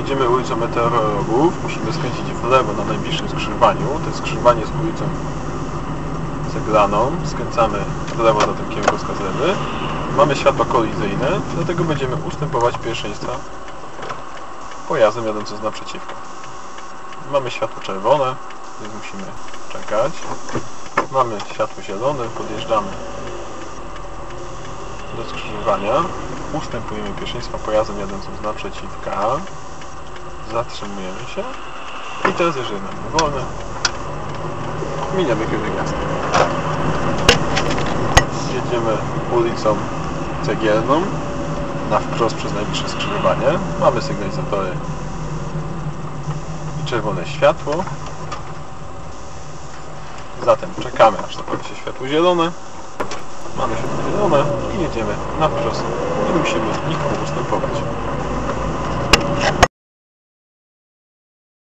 Idziemy ulicą Meteorologów, musimy skręcić w lewo na najbliższym skrzyżowaniu. To jest skrzyżowanie z ulicą Ceglaną. Skręcamy w lewo na tym kierunkowskazanym. Mamy światła kolizyjne, dlatego będziemy ustępować pierwszeństwa pojazdom jadącym z naprzeciwka. Mamy światło czerwone, więc musimy czekać. Mamy światło zielone, podjeżdżamy do skrzyżowania. Ustępujemy pierwszeństwa pojazdom jadącym z naprzeciwka. Zatrzymujemy się. I teraz jeżeli mamy wolne, miniamy kierunek miasta. Jedziemy ulicą Cegielną na wprost przez najbliższe skrzyżowanie. Mamy sygnalizatory i czerwone światło. Zatem czekamy aż zapali się światło zielone. Mamy światło zielone i jedziemy na wprost. Nie musimy nikomu ustępować.